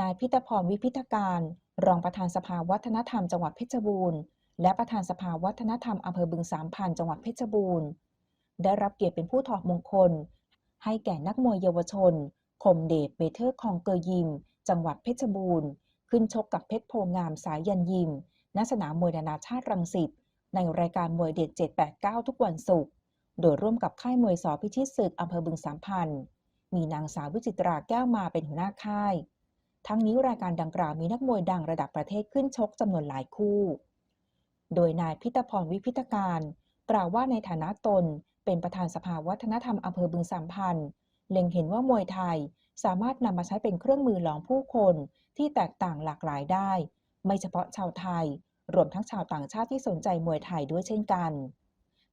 นายพิตพรวิพิธการ รองประธานสภาวัฒนธรรมจังหวัดเพชรบูรณ์ และประธานสภาวัฒนธรรมอำเภอบึงสามพันจังหวัดเพชรบูรณ์ ได้รับเกียรติเป็นผู้ถอดมงคล ให้แก่นักมวยเยาวชนคมเดชเบเทอร์คองเกอร์ยิม จังหวัดเพชรบูรณ์ ขึ้นชกกับเพชรโพงามสายยันยิม ณ สนามมวยนานาชาติรังสิต ในรายการมวยเด็ด 789 ทุกวันศุกร์ โดยร่วมกับค่ายมวยสอพิชิตศึกอำเภอบึงสามพัน มีนางสาววิจิตราแก้วมาเป็นหัวหน้าค่าย ทั้งนี้รายการดังกล่าวมีนักมวยดังระดับประเทศขึ้นชกจำนวนหลายคู่ โดยนายพิตพรวิพิธการ กล่าวว่าในฐานะตนเป็นประธานสภาวัฒนธรรมอำเภอบึงสามพันธ์เล็งเห็นว่ามวยไทยสามารถนำมาใช้เป็นเครื่องมือหลอมผู้คนที่แตกต่างหลากหลายได้ ไม่เฉพาะชาวไทย รวมทั้งชาวต่างชาติที่สนใจมวยไทยด้วยเช่นกัน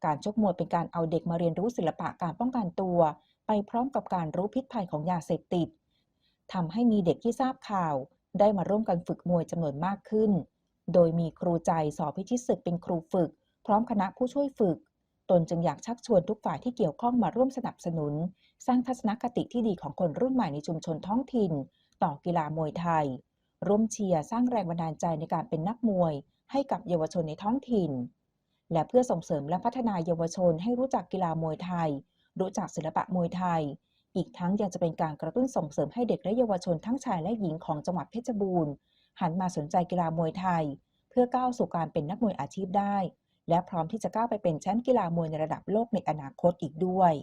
การชกมวยเป็นการเอาเด็กมาเรียนรู้ศิลปะการป้องกันตัว ไปพร้อมกับการรู้พิษภัยของยาเสพติด ทำให้มีเด็กที่ทราบข่าว ได้มาร่วมกันฝึกมวยจำนวนมากขึ้น โดยมีครูใจสอบพิชิตศึกเป็นครูฝึก พร้อมคณะผู้ช่วยฝึก ตนจึงอยากชักชวนทุกฝ่ายที่เกี่ยวข้องมาร่วมสนับสนุน สร้างทัศนคติที่ดีของคนรุ่นใหม่ในชุมชนท้องถิ่น ต่อกีฬามวยไทย ร่วมเชียร์สร้างแรงบันดาลใจในการเป็นนักมวย ให้กับเยาวชนในท้องถิ่น และเพื่อส่งเสริมและพัฒนาเยาวชนให้รู้จักกีฬามวยไทย รู้จักศิลปะมวยไทย อีกทั้งยังจะเป็นการกระตุ้นส่งเสริมให้เด็กและเยาวชนทั้งชายและหญิงของจังหวัดเพชรบูรณ์หันมาสนใจกีฬามวยไทย เพื่อก้าวสู่การเป็นนักมวยอาชีพได้ และพร้อมที่จะก้าวไปเป็นแชมป์กีฬามวยในระดับโลกในอนาคตอีกด้วย